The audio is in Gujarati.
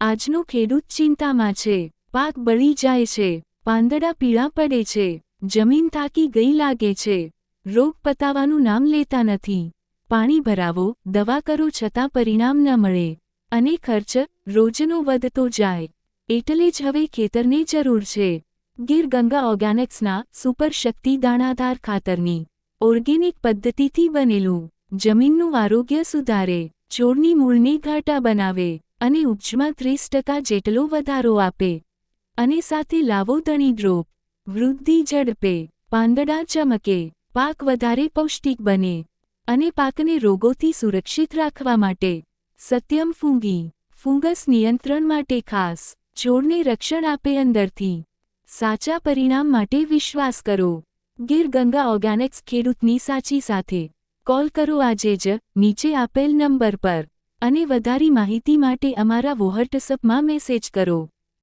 આજનો ખેડૂત ચિંતામાં છે. પાક બળી જાય છે. પાંદડા પીળા પડે છે. જમીન થાકી ગઈ લાગે છે. રોગ પતાવાનું નામ લેતા નથી. પાણી ભરાવો, દવા કરો છતાં પરિણામ ન મળે. અને ખર્ચ રોજનો વધતો જાય. એટલે જ હવે ખેતરને જરૂર છે. ગીર ગંગા ઓર્ગેનિક્સના સુપર શક્તિ દાણાધાર ખાતરની ઓર્ગેનિક પદ્ધતિથી બનેલું. જમીનનું આરોગ્ય સુધારે. છોડની મૂળને ઘાટા બનાવે. અને ઉપજમાં ત્રીસ ટકા જેટલો વધારો આપે. અને સાથે લાવો ધણી ડ્રોપ, વૃદ્ધિ ઝડપે, પાંદડા ચમકે, પાક વધારે પૌષ્ટિક બને, અને પાકને રોગોથી સુરક્ષિત રાખવા માટે. સત્યમ ફૂંગી, ફૂંગસ નિયંત્રણ માટે ખાસ, છોડને રક્ષણ આપે અંદરથી. સાચા પરિણામ માટે વિશ્વાસ કરો. ગીર ગંગા ઓર્ગેનિક્સ ખેડૂતની સાચી સાથે. કોલ કરો આજે જ નીચે આપેલ નંબર પર. અને વધારી માહિતી માટે અમારા વોહટસઅપમાં મેસેજ કરો.